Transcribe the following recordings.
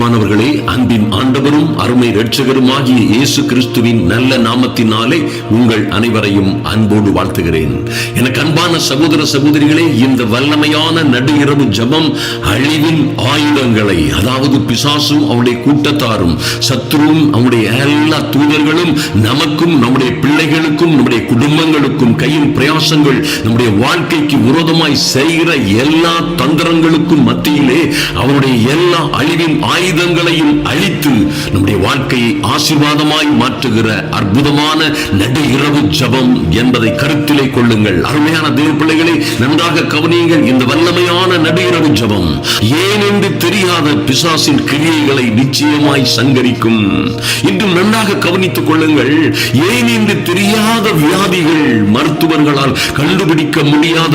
பிரியமானவர்களே அன்பின் ஆண்டவரும் அருமை இரட்சகருமாகிய இயேசு கிறிஸ்துவின் நல்ல நாமத்தினாலே உங்கள் அனைவரையும் அன்போடு வாழ்த்துகிறேன். எனக்கு அன்பான சகோதர சகோதரிகளே இந்த வல்லமையான நடு இரவு ஜபம் அழிவின் ஆயுதங்களை அதாவது பிசாசும் அவருடைய கூட்டத்தாரும் சத்ருவும் அவருடைய எல்லா தூதர்களும் நமக்கும் நம்முடைய பிள்ளைகளுக்கும் நம்முடைய குடும்பங்களுக்கும் கையின் பிரயாசங்கள் நம்முடைய வாழ்க்கைக்கு விரோதமாய் செய்கிற எல்லா தந்திரங்களுக்கும் மத்தியிலே அவருடைய எல்லா அழிவின் ஆயுத ஆயுதங்களையும் அழித்து நம்முடைய வாழ்க்கையை ஆசீர்வாதமாய் மாற்றுகிற அற்புதமான நடு இரவு ஜபம் என்பதை கருத்திலே கொள்ளுங்கள். அருமையான தேவ பிள்ளைகளை நன்றாக கவனியுங்கள். இந்த வல்லமையான நடு இரவு ஜபம் ஏன் என்று தெரியாத பிசாசின் கிரியைகளை நிச்சயமாய் சங்கரிக்கும். இன்று நன்றாக கவனித்துக் கொள்ளுங்கள். ஏன் என்று தெரியாத வியாதிகள் மருத்துவர்களால் கண்டுபிடிக்க முடியாத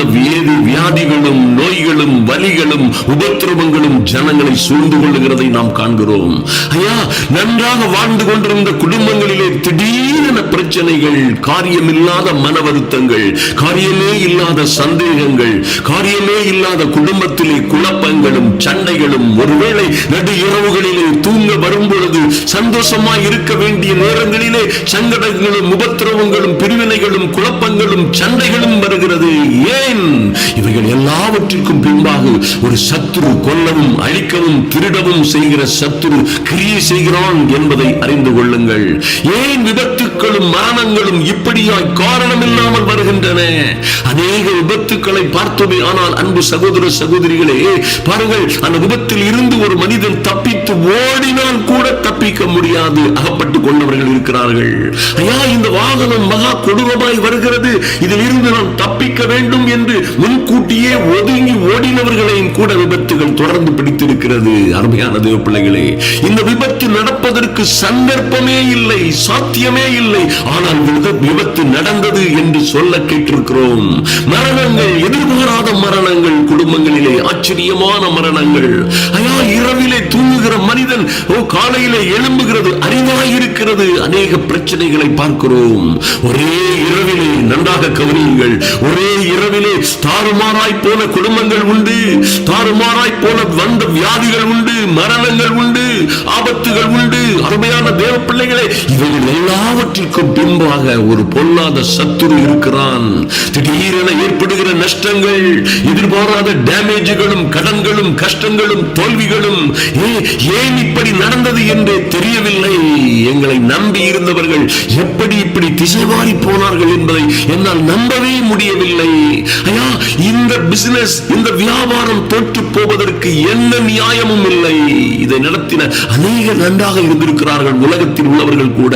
வியாதிகளும் நோய் வழிகளும் உபத்திரவங்களும் ஜனங்களை சூழ்ந்து கொள்ளுகிறதை நாம் காண்கிறோம். ஐயா நன்றாக வாழ்ந்து கொண்டிருந்த குடும்பங்களிலே திடீரென பிரச்சனைகள் காரியமில்லாத மன வருத்தங்கள் காரியமே இல்லாத சந்தேகங்கள் காரியமே இல்லாத குடும்பத்திலே குழப்பங்களும் சண்டைகளும் ஒருவேளை நடு இரவுகளிலே தூங்க வரும்பொழுது சந்தோஷமாய் இருக்க வேண்டிய நேரங்களிலே சங்கடங்களும் உபத்திரவங்களும் பிரிவினைகளும் குழப்பங்களும் சண்டைகளும் வருகிறது. ஏன் எல்லாவற்றிற்கும் பின்பாக ஒரு சத்துரு கொல்லவும் அழிக்கவும் திருடவும் செய்கிற சத்துரு கிரியை செய்கிறான் என்பதை அறிந்து கொள்ளுங்கள். ஏன் விபத்துக்களும் மரணங்களும் இப்படியாய் காரணம் இல்லாமல் வருகின்றன? அநேக விபத்துக்களை பார்த்தோமே ஆனால் அன்பு சகோதர சகோதரிகளே பாருங்கள் அந்த விபத்தில் இருந்து ஒரு மனிதன் தப்பித்து ஓடினால் கூட தப்பிக்க முடியாது. அகப்பட்டுக் கொண்டவர்கள் இருக்கிறார்கள். ஐயா இந்த வாகனம் மகா கொடூரமாய் வருகிறது. இதில் இருந்து நான் தப்பிக்க வேண்டும் என்று முன்கூட்டியே ஒதுங்கி ஓடினவர்களையும் கூட விபத்துகள் தொடர்ந்து பிடித்திருக்கிறது. அருமையான தேவ பிள்ளைகளே இந்த விபத்து நடப்பதற்கு சந்தர்ப்பமே இல்லை சாத்தியமே இல்லை. ஆனால் விபத்து நடந்தது என்று சொல்ல கேட்டிருக்கிறோம். மரணங்கள் எதிர்பாராத மரணங்கள் குடும்பங்களிலே ஆச்சரியமான மரணங்கள். ஐயா இரவிலே தூங்குகிற மனிதன் ஓ காலையிலே எழும்புகிறது அறிவாய் இருக்கிறது அநேக பிரச்சனைகளை பார்க்கிறோம். ஒரே இரவிலே நன்றாக கவனியுங்கள். ஒரே இரவிலே தாறுமாறாய் போன குடும்பங்கள் உண்டு. தாறுமாறாய் போன வந்த வியாதிகள் உண்டு. மரணங்கள் உண்டு. ஆபத்துகள் உண்டு. அருமையான தேவ பிள்ளைகளே இவைகள் எல்லாவற்றிற்கும் பின்பாக ஒரு பொல்லாத சத்துரு இருக்கிறான். திடீரென ஏற்படுகிற நஷ்டங்கள் எதிர்பாராத டேமேஜுகளும் கடன்களும் கஷ்டங்களும் தோல்விகளும் ஏ, ஏன் இப்படி நடந்தது என்றே தெரியவில்லை. எங்களை நம்பி இருந்தவர்கள் எப்படி இப்படி திசைவாரி போனார்கள் என்பதை என்னால் நம்பவே முடியவில்லை. ஐயா இந்த பிசினஸ் இந்த வியாபாரம் தோற்று போவதற்கு எந்த நியாயமும் இல்லை. இதை நடத்தின அநேக நன்றாக இருந்திருக்கிறார்கள் உலகத்தில் உள்ளவர்கள் கூட.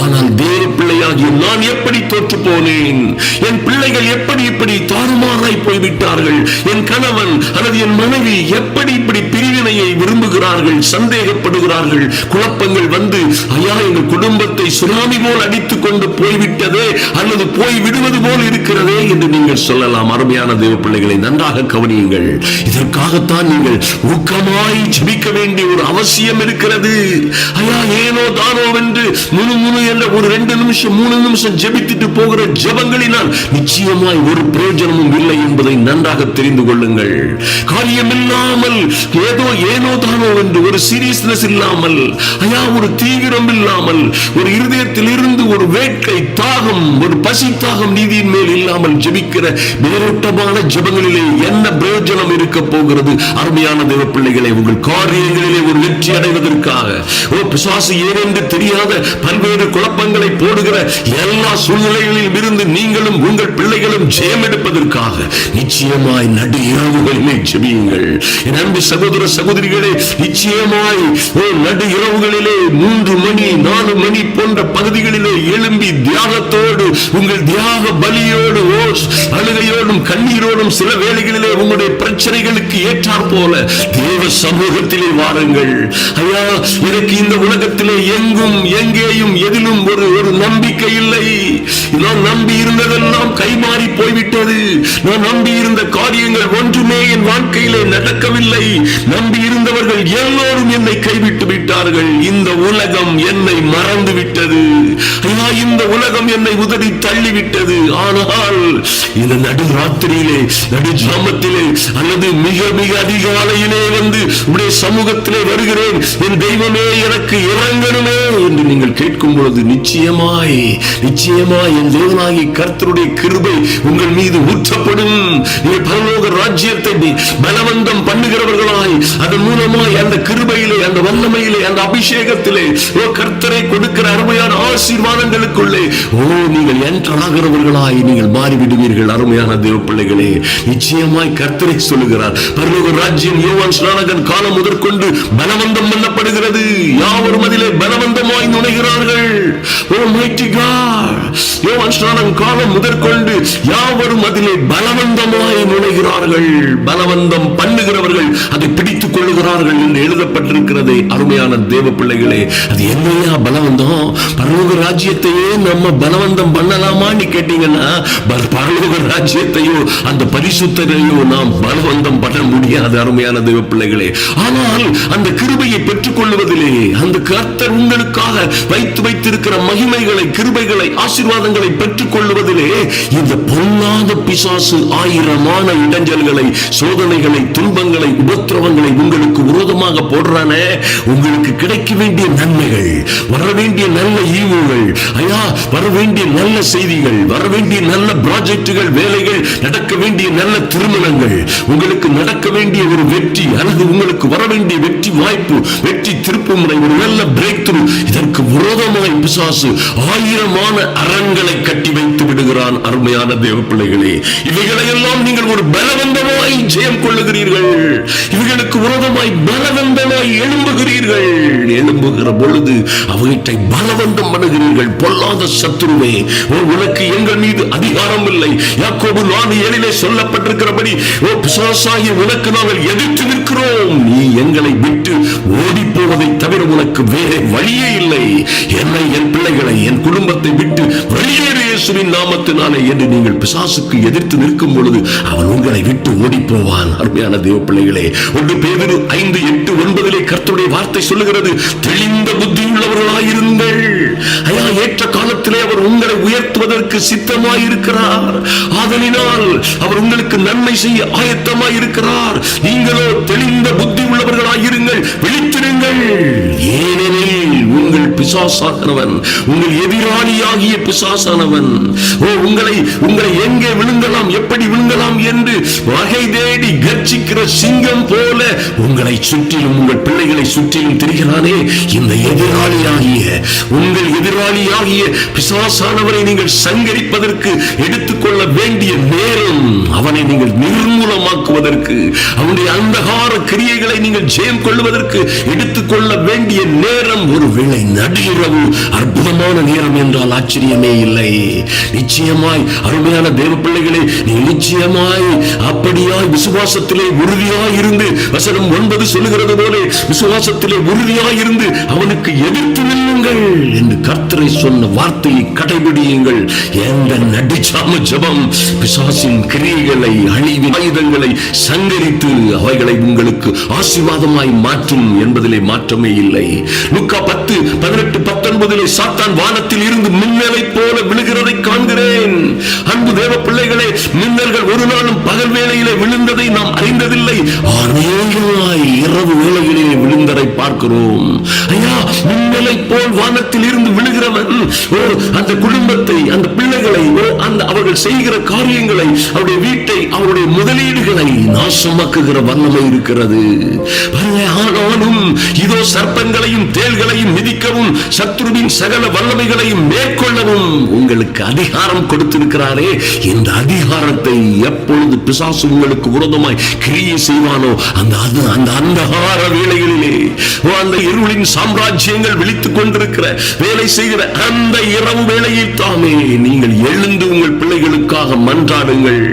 ஆனால் தேவ பிள்ளையாகிய நான் எப்படி தோற்று போனேன்? என் பிள்ளைகள் எப்படி இப்படி தாறுமாறாய் போய்விட்டார்கள்? என் கணவன் அல்லது என் மனைவி எப்படி இப்படி பிரிவினையை விரும்புகிறார்கள்? சந்தேகப்படுகிறார்கள். குழப்பங்கள் வந்து ஐயா எங்கள் குடும்பத்தை சுனாமி போல் அடித்துக் கொண்டு போய்விட்டதே அல்லது போய் விடுவது போல் இருக்கிறதே என்று நீங்கள் சொல்லலாம். அருமையான தேவ பிள்ளைகளை நன்றாக கவனியுங்கள். இதற்காகத்தான் நீங்கள் ஊக்கமாய் ஜபிக்க வேண்டிய ஒரு அவசியம் இருக்கிறது. ஐயா ஏனோ தானோ என்று முழு முழு என்ற ஒரு ரெண்டு நிமிஷம் மூணு நிமிஷம் ஜபித்துட்டு போகிற ஜபங்களினால் நிச்சயமாய் ஒரு பிரயோஜனமும் இல்லை என்பதை நன்றாக தெரிந்து கொள்ளுங்கள். காரியம் இல்லாமல் ஏதோ ஏனோ தானோ என்று ஒரு சீரியஸ்னஸ் இல்லாமல் ஐயா ஒரு தீவிரம் இல்லாமல் ஒரு இருதயத்தில் இருந்து ஒரு வேட்கை தாகம் ஒரு பசி தாகம் நீதியின் மேல் இல்லாமல் ஜபிக்கிற மேலோட்டமான ஜெபங்களிலே என்ன பிரயோஜனம் இருக்க போகிறது? அருமையான தேவ பிள்ளைகளை உங்கள் காரியங்களிலே ஒரு வெற்றி அடைவதற்காக ஓ பிசாசு ஏனென்று தெரியாத பல்வேறு குழப்பங்களை போடுகிற எல்லா சூழ்நிலைகளிலும் இருந்து நீங்களும் உங்கள் பிள்ளைகளும் ஜெயம் எடுப்பதற்காக நிச்சயமாய் நடு இரவுகளிலே ஜெபியுங்கள். என் அன்பு சகோதர சகோதரிகளே நிச்சயமாய் ஓ நடு இரவுகளிலே மூன்று மணி நாலு மணி போன்ற பகுதிகளிலே எழும்பி தியாகத்தோடு உங்கள் தியாக பலியோடு ஓ அழுகையோடும் கண்ணீரோடும் சில வேளைகளிலே உங்களுடைய பிரச்சனைகளுக்கு ஏற்றாற் போல தேவ சமூகத்திலே வாருங்கள். ஐயா எனக்கு இந்த உலகத்திலே எங்கும் எங்கேயும் எதிலும் ஒரு ஒரு நம்பிக்கை இல்லை. நான் நம்பி இருந்ததெல்லாம் கைமாறி போய்விட்டது. நான் நம்பி இருந்த காரியங்கள் என் வாழ்க்கையிலே நடக்கவில்லை. நம்பி இருந்தவர்கள் எல்லோரும் என்னை கைவிட்டு விட்டார்கள். இந்த உலகம் என்னை மறந்து விட்டது ஐயா இந்த உலகம் என்னை உதறி தள்ளிவிட்டது. ஆனால் இந்த நடு ராத்திரியிலே நடு ஜாமத்திலே அல்லது மிக மிக அதிகாலையிலே வந்து உடைய சமூகத்திலே வருகிறேன். என் தெய்வமே எனக்கு இறங்கணுமே என்று நீங்கள் கேட்கும் பொழுது நிச்சயமாய் நிச்சயமாய் என் தேவனாகி கர்த்தருடைய கிருபை உங்கள் மீது ஊற்றப்படும். நீங்கள் பரலோக ராஜ்யத்தை பலவந்தம் பண்ணுகிறவர்களாய் அதன் மூலமாய் அந்த கிருபையிலே அந்த வல்லமையிலே அந்த அபிஷேகத்திலே ஓ கர்த்தரை கொடுக்கிற அருமையான ஆசீர்வாதங்களுக்குள்ளே ஓ நீங்கள் என்றாகிறவர்களாய் நீங்கள் மாறிவிடுவீர்கள் அருமையான தேவ பிள்ளைகளே நிச்சயமாய் கர்த்தரை சொல்லுகிறார் பரலோக ராஜ்யம் யோவான் ஸ்நானகன் காலம் முதற்கொண்டு பலவந்தம் பண்ணப்படுகிறது. யாவரும் அதிலே பலவந்தமாய் நுழைகிறார்கள். ஓ மைட்டி காட் யோவான் ஸ்நானம் காலம் முதற்கொண்டு யாவரும் அதிலே பலவந்தமாய் நுழைகிறார்கள். பல மனவந்தம் பண்ணுகிறவர்கள் அதை பிடித்துக் கொள்ளுகிறார்கள் என்று எழுதப்பட்டிருக்கிறது. அருமையான தேவ பிள்ளைகளே அது என்னையா பலவந்தம்? பரலோக ராஜ்யத்தையே நம்ம பலவந்தம் பண்ணலாமான்னு கேட்டீங்கன்னா பரலோக ராஜ்யத்தையோ அந்த பரிசுத்தரையோ நாம் பலவந்தம் பண்ண முடியாது அருமையான தேவ பிள்ளைகளே ஆனால் அந்த கிருபையை பெற்றுக் கொள்வதிலே அந்த கர்த்தர் உங்களுக்காக வைத்து வைத்திருக்கிற மகிமைகளை கிருபைகளை ஆசீர்வாதங்களை பெற்றுக் கொள்வதிலே இந்த பொல்லாத பிசாசு ஆயிரமான இடைஞ்சல்களை சோதனைகளை துன்பங்களை உபத்திரவங்களை உங்களுக்கு விரோதமாக போடுறானே. உங்களுக்கு கிடைக்க வேண்டிய நன்மைகள் வர வேண்டிய நல்ல ஈவுகள் ஐயா வர வேண்டிய நல்ல செய்திகள் வர வேண்டிய நல்ல ப்ராஜெக்டுகள் வேலைகள் நடக்க வேண்டிய நல்ல திருமணங்கள் உங்களுக்கு நடக்க வேண்டிய ஒரு வெற்றி அல்லது உங்களுக்கு வர வேண்டிய வெற்றி வாய்ப்பு வெற்றி திருப்பு முறை ஒரு நல்ல பிரேக் த்ரூ இதற்கு பிசாசு ஆயிரமான அரண்களை கட்டி வைத்து விடுகிறான் அருமையான தேவ பிள்ளைகளே இவைகளையெல்லாம் நீங்கள் ஒரு பலவந்தமாய் ஜெயம் கொள்ளுகிறீர்கள். இவைகளுக்கு உரதமாய் பலவந்தமாய் எழும்புகிறீர்கள். எழும்புகிற பொழுது அவற்றை பலவந்தம் பண்ணுகிறீர்கள். பொல்லாத சத்துருவே உனக்கு எங்கள் மீது அதிகாரம் இல்லை யாக்கோபு நான் ஏழிலே சொல்லப்பட்டிருக்கிறபடி ஓ பிசாசாகி உனக்கு நாங்கள் எதிர்த்து நிற்கிறோம். நீ எங்களை விட்டு ஓடி போவதை தவிர உனக்கு வேற வழியே இல்லை. என்னை என் பிள்ளைகளை என் குடும்பத்தை விட்டு வெளியேறு இயேசுவின் நாமத்தினாலே என்று நீங்கள் பிசாசுக்கு எதிர்த்து நிற்கும் பொழுது அவன் உங்களை விட்டு ஓடி போவான் அருமையான தேவ பிள்ளைகளே ஒன்று பேரு ஐந்து எட்டு ஒன்பதிலே கர்த்தருடைய வார்த்தை சொல்லுகிறது தெளிந்த புத்தியுள்ளவர்களாயிருங்கள். ஐயா ஏற்ற காலத்திலே அவர் உங்களை உயர்த்துவதற்கு சித்தமாயிருக்கிறார். ஆதலினால் அவர் உங்களுக்கு நன்மை செய்ய ஆயத்தமாயிருக்கிறார். நீங்களோ தெளிந்த புத்தி உள்ளவர் பிசாசாகிறவன் உங்கள் எதிராளியாகிய பிசாசானவன். ஓ உங்களை உங்களை எங்கே விழுங்கலாம் எப்படி விழுங்கலாம் என்று வகை தேடி கர்ச்சிக்கிற சிங்கம் போல உங்களை சுற்றிலும் உங்கள் பிள்ளைகளை சுற்றிலும் திரிகிறானே இந்த எதிராளியாகிய உங்கள் எதிராளியாகிய பிசாசானவரை நீங்கள் சங்கரிப்பதற்கு எடுத்துக்கொள்ள வேண்டிய நேரம் அவனை நீங்கள் நிர்மூலமாக்குவதற்கு அவனுடைய அந்தகார கிரியைகளை நீங்கள் ஜெயம் கொள்வதற்கு எடுத்துக்கொள்ள வேண்டிய நேரம் ஒரு வேளை நடு இரவு அற்புதமான நேரம் என்றால் ஆச்சரியமே இல்லை. நிச்சயமாய் அருமையான தேவ பிள்ளைகளே நீ நிச்சயமாய் அப்படியாய் விசுவாசத்திலே உறுதியாய் இருந்து வசனம் ஒன்பது சொல்லுகிறது போல விசுவாசத்திலே உறுதியாய் இருந்து அவனுக்கு எதிர்த்து நில்லுங்கள் என்று கர்த்தரை சொன்ன வார்த்தையை கடைபிடியுங்கள். எந்த நடிச்சாம ஜபம் பிசாசின் கிரியைகளை அழிவின் ஆயுதங்களை சங்கரித்து அவைகளை உங்களுக்கு ஆசீர்வாதமாய் மாற்றும் என்பதிலே மாற்றமே இல்லை. லுக்கா பத்து பதினெட்டு பத்தொன்பதிலே சாத்தான் வானத்தில் இருந்து மின்னலை போல விழுகிறதை காண்கிறேன். அன்பு தேவ பிள்ளைகளே மின்னல்கள் ஒரு நாளும் பகல் வேளையிலே விழுந்ததை நாம் அறிந்ததில்லை. அநேகமாய் இரவு வேளையிலே விழுந்ததை பார்க்கிறோம். ஐயா மின்னலை போல் வானத்தில் இருந்து விழுகிறவன் ஓ அந்த குடும்பத்தை அந்த பிள்ளைகளை ஓ அந்த அவர்கள் செய்கிற காரியங்களை அவருடைய வீட்டை அவருடைய முதலீடுகளை நாசமாக்குகிற வல்லமை இருக்கிறது. ஆனாலும் இதோ சர்ப்பங்களையும் தேள்களையும் மிதிக்கவும் சத்ருவின் சகல வல்லமைகளையும் மேற்கொள்ளவும் உங்களுக்கு அதிகாரம் கொடுத்திருக்கிறாரே. இந்த அதிகாரத்தை எப்பொழுது பிசாசு உங்களுக்கு விரோதமாய் கிரியை செய்வானோ அந்த அந்த அந்தகார வேளைகளிலே அந்த இருளின் சாம்ராஜ்யங்கள் விழித்துக் கொண்டிருக்கிற வேலை செய்கிற அந்த இரவு வேளையில் தாமே நீங்கள் எழுந்து உங்கள் பிள்ளைகளுக்காக மன்றாடுங்கள்.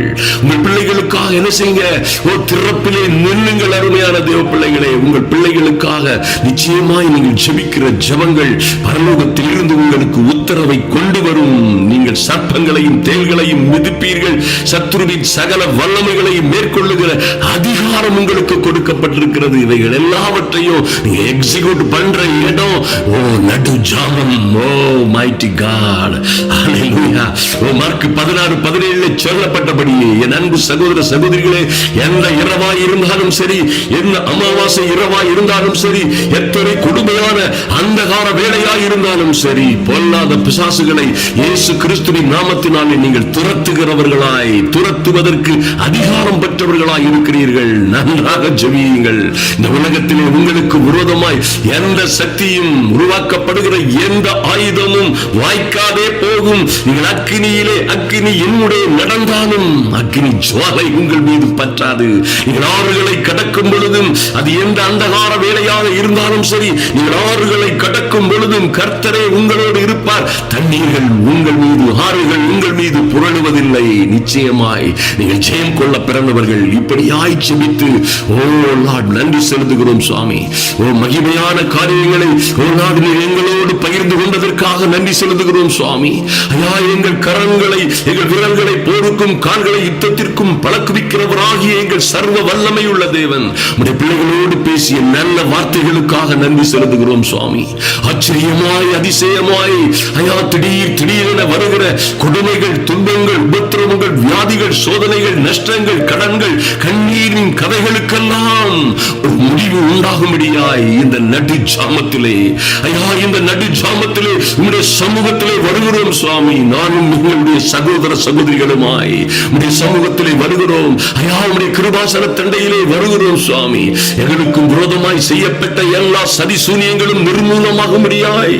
உங்கள் பிள்ளைகளுக்காக என்ன செய்யுங்க? ஓ திறப்பிலே நின்னுங்கள் அருமையான தேவ பிள்ளைகளே. உங்கள் பிள்ளைகளுக்காக நிச்சயமாய் நீங்கள் ஜெபிக்கிற ஜபங்கள் பரலோகத்தில் இருந்து உங்களுக்கு உத்தரவை கொண்டு வரும். நீங்கள் சர்ப்பங்களையும் தேள்களையும் மிதிப்பீர்கள். சத்ருவின் சகல வல்லமைகளையும் மேற்கொள்ளுகிற அதிகாரம் உங்களுக்கு கொடுக்கப்பட்டிருக்கிறது. இவைகள் எல்லாவற்றையும் நீங்க எக்ஸிக்யூட் பண்ற இடம். ஓ நடு ஜாமம் ஓ மைட்டி காட் ஹalleluya ஓ மார்க் 16 17 சொல்லப்பட்டபடியே என் அன்பு சகோதர சகோதரிகளே எந்த இரவாய் இருந்தாலும் சரி என்ன அமாவாசை இரவாய் இருந்தாலும் சரி எத்தனை கொடுமையான அந்தகார வேலையாய் இருந்தாலும் சரி பொல்லாத பிசாசுகளை இயேசு கிறிஸ்துவின் நாமத்தினாலே நீங்கள் துரத்துகிறவர்களாய் துரத்துவதற்கு அதிகாரம் பெற்றவர்களாய் இருக்கிறீர்கள். நன்றாக ஜெபியுங்கள். இந்த உலகத்திலே உங்களுக்கு விரோதமாய் எந்த சக்தியும் உருவாக்கப்படுகிற எந்த ஆயுதமும் வாய்க்காதே போகும். நீங்கள் அக்கினியிலே அக்கினி என்னுடைய கூட நடந்தாலும் அக்னி ஜுவாலை உங்கள் மீது பற்றாது. நீங்கள் ஆறுகளை கடக்கும் பொழுதும் அது எந்த அந்தகார வேலையாக இருந்தாலும் சரி நீங்கள் ஆறுகளை கடக்கும் பொழுதும் கர்த்தரே உங்களோடு இருப்பார். தண்ணீர்கள் உங்கள் மீது ஆறுகள் உங்கள் மீது புரளுவதில்லை. நிச்சயமாய் நீங்கள் ஜெயம் கொள்ள பிறந்தவர்கள் இப்படியாய் செபித்து ஓ லார்ட் நன்றி செலுத்துகிறோம் சுவாமி. ஓ மகிமையான காரியங்களை ஓ லார்ட் நீர் எங்களோடு பகிர்ந்து கொண்டதற்காக நன்றி செலுத்துகிறோம் சுவாமி. ஐயா எங்கள் கரங்களை எங்கள் விரல்கள் போருக்கும் கால்களை யுத்தத்திற்கும் பழக்குவிக்கிறவராகிய எங்கள் சர்வ வல்லமை உள்ள தேவன். உடைய பிள்ளைகளோடு பேசிய நல்ல வார்த்தைகளுக்காக நன்றி செலுத்துகிறோம் சுவாமி. ஆச்சரியமாய் அதிசயமாய் ஐயா திடீர் திடீரென வருகிற கொடுமைகள் துன்பங்கள் உபத்திரவங்கள் வியாதிகள் சோதனைகள் நஷ்டங்கள் கடன்கள் கண்ணீரின் கதைகளுக்கெல்லாம் ஒரு முடிவு உண்டாகும்படியாய் இந்த நடு ஜாமத்திலே ஐயா இந்த நடு ஜாமத்திலே உங்களுடைய சமூகத்திலே வருகிறோம் சுவாமி. நானும் உங்களுடைய சகோதர சகோதரிகளுமாய் உடைய சமூகத்திலே வருகிறோம். ஐயா உடைய கிருபாசன தண்டையிலே வருகிறோம் சுவாமி. எங்களுக்கும் விரோதமாய் செய்யப்பட்ட எல்லா சதி சூனியங்களும் நிர்மூலமாகும்படியாய்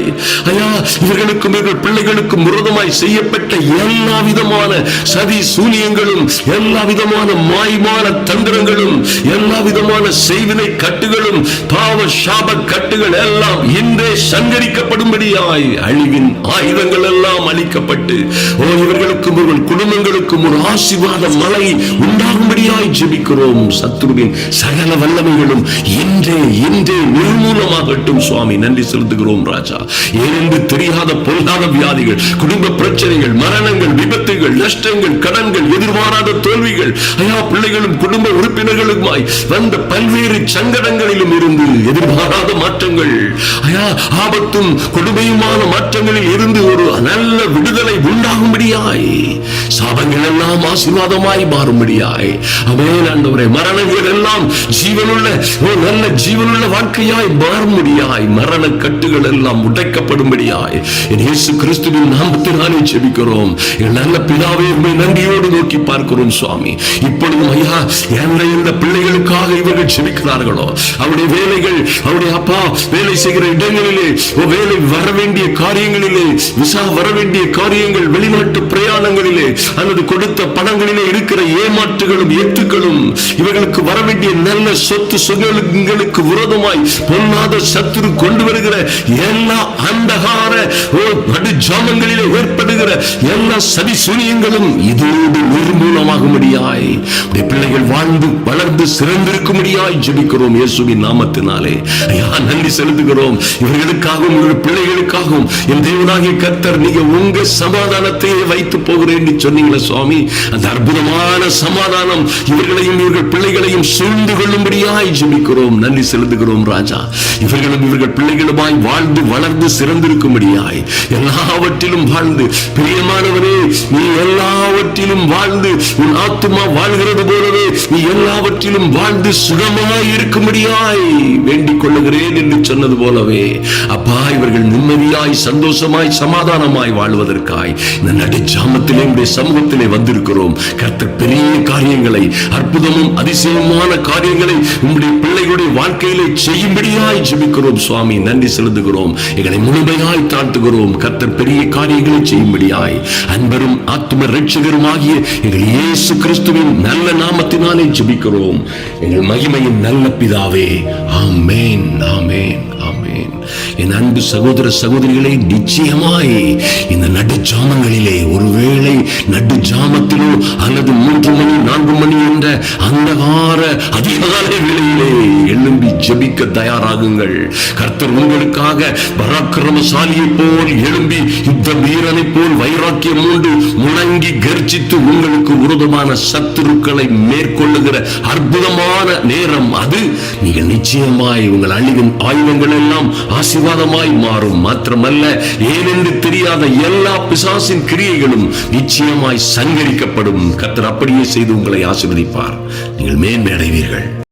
ஐயா இவர்களுக்கும் இவர்கள் பிள்ளைகளுக்கும் விரோதமாய் செய்யப்பட்ட எல்லா விதமான சதி சூனியங்களும் எல்லா விதமான மாய்மான தந்திரங்களும் எல்லா விதமான செய்வினை கட்டுகளும் பாவ சாப கட்டுகள் எல்லாம் இன்றே சங்கரிக்கப்படும்படியாய் அழிவின் ஆயுதங்கள் எல்லாம் அளிக்கப்பட்டு ஓ இவர்களுக்கும் இவர்கள் குடும்பங்களுக்கும் ஒரு ஆசிர்வாத மலை உண்டாகும்படியாய் ஜெபிக்கிறோம். சத்ருவின் சகல வல்லமைகளும் இன்றே இன்றே நிர்மூலமாகட்டும் சுவாமி. நன்றி செலுத்துகிறோம் ராஜா. ஏனென்று தெரியாத பொல்லாத வியாதிகள் குடும்ப பிரச்சனைகள் மரணங்கள் விபத்துகள் நஷ்டங்கள் கடன்கள் எதிர்பாராத தோல்விகள் ஐயா பிள்ளைகளும் குடும்ப உறுப்பினர்களுமாய் வந்த பல்வேறு சங்கடங்களிலும் இருந்து எதிர்பாராத மாற்றங்கள். ஐயா ஆபத்தும் கொடுமையுமான மாற்றங்களில் இருந்து ஒரு நல்ல விடுதலை உண்டாகும்படியாய் சாபங்கள் எல்லாம் ஆசீர்வாதமாய் மாறும்படியாய். அமேன் ஆண்டவரே மரணங்கள் எல்லாம் ஜீவனுள்ள ஒரு நல்ல ஜீவனுள்ள வாழ்க்கையாய் மாறும்படியாய் மரண கட்டுகள் எல்லாம் உடைக்கப்படும்படியாய். என் இயேசு கிறிஸ்துவின் நாமத்தினாலே ஜெபிக்கிறோம் என் நல்ல பிதாவே உண்மை நன்றியோடு நோக்கி பார்க்கிறோம். சுவாமி. இப்பொழுதும் ஐயா எந்த இந்த பிள்ளைகளுக்காக இவர்கள் ஜெபிக்கிறார்களோ? அவருடைய வேலைகள் அவருடைய அப்பா வேலை செய்கிற இடங்களிலே வேலை வர வேண்டிய காரியங்களிலே விசா வர வேண்டிய காரியங்கள் வெளிநாட்டு பிரயாணங்களிலே அல்லது கொடுத்த பணங்களிலே இருக்கிற ஏமாற்றுகளும் ஏற்றுகளும் இவர்களுக்கு வர வேண்டிய நல்ல சொத்து சுகங்களுக்கு விரோதமாய் பொன்னாத சத்துரு கொண்டு வருகிற எல்லா அந்தகார ஓ நடு ஜாமங்களிலே ஏற்படுகிற எல்லா சதி சூனியங்களும் இதோடு நிர்மூலமாகும்படியாய் உடைய பிள்ளைகள் வாழ்ந்து வளர்ந்து சிறந்திருக்கும்படியாய் ஜெபிக்கிறோம் இயேசுவின் நாமத்தினாலே. ஐயா நன்றி செலுத்துகிறோம். இவர்களுக்காகவும் இவர்கள் பிள்ளைகளுக்காகவும் என் தேவனாகிய கர்த்தர் நீங்க உங்க சமாதானத்தையே வைத்து போகிறேன் சொன்னீங்களே சுவாமி. அந்த அற்புதமான சமாதானம் இவர்களையும் இவர்கள் பிள்ளைகளையும் சூழ்ந்து கொள்ளும்படியாய் ஜெபிக்கிறோம். நன்றி செலுத்துகிறோம் ராஜா. இவர்களும் இவர்கள் பிள்ளைகளுமாய் வாழ்ந்து வளர்ந்து சிறந்திருக்கும்படியாய். எல்லாவற்றிலும் வாழ்ந்து பிரியமானவரே நீ எல்லாவற்றிலும் வாழ்ந்து உன் ஆத்துமா வாழ்கிறது போலவே நீ எல்லாவற்றிலும் வாழ்ந்து சுகமாய் இருக்கும்படியாய் வேண்டிக் கொள்ளுகிறேன் என்று சொன்னது போலவே. அப்பா இவர்கள் நிம்மதியாய் சந்தோஷமாய் சமாதானமாய் வாழ்வதற்காய் இந்த நடுச்சாமத்திலே உடைய சமூகத்திலே வந்திருக்கிறோம். கர்த்தர் பெரிய காரியங்களை அற்புதமும் அதிசயமான காரியங்களை உங்களுடைய பிள்ளைகளுடைய வாழ்க்கையிலே செய்யும்படியாய் ஜெபிக்கிறோம் சுவாமி. நன்றி செலுத்துகிறோம். எங்களை முழுமையாய் தாழ்த்துகிறோம். கர்த்தர் பெரிய காரியங்களை செய்யும்படியாய். அன்பரும் ஆத்தும ரட்சகரும் ஆகிய எங்கள் இயேசு கிறிஸ்துவின் நல்ல நாமத்தினாலே ஜெபிக்கிறோம். எங்கள் மகிமையின் நல்ல பிதாவே. ஆமேன் ஆமேன். என் அன்பு சகோதர சகோதரிகளை நிச்சயமாய் இந்த நடு ஜாமங்களிலே ஒருவேளை நடு ஜாமத்திலோ அல்லது மூன்று மணி நான்கு மணி என்ற அந்தகார அதிகாலை வேளையிலே எழும்பி ஜபிக்க தயாராகுங்கள். கர்த்தர் உங்களுக்காக பராக்கிரமசாலியை போல் எழும்பி யுத்த வீரனை போல் வைராக்கியம் உண்டு முழங்கி கர்ஜித்து உங்களுக்கு விரோதமான சத்துருக்களை மேற்கொள்ளுகிற அற்புதமான நேரம் அது. நீங்கள் நிச்சயமாய் உங்கள் அழிவின் ஆயுதங்கள் எல்லாம் ஆசீர்வாதமாய் மாறும். மாத்திரமல்ல ஏனென்று தெரியாத எல்லா பிசாசின் கிரியைகளும் நிச்சயமாய் சங்கரிக்கப்படும். கத்தர் அப்படியே செய்து உங்களை ஆசீர்வதிப்பார். நீங்கள் மேன்மை அடைவீர்கள்.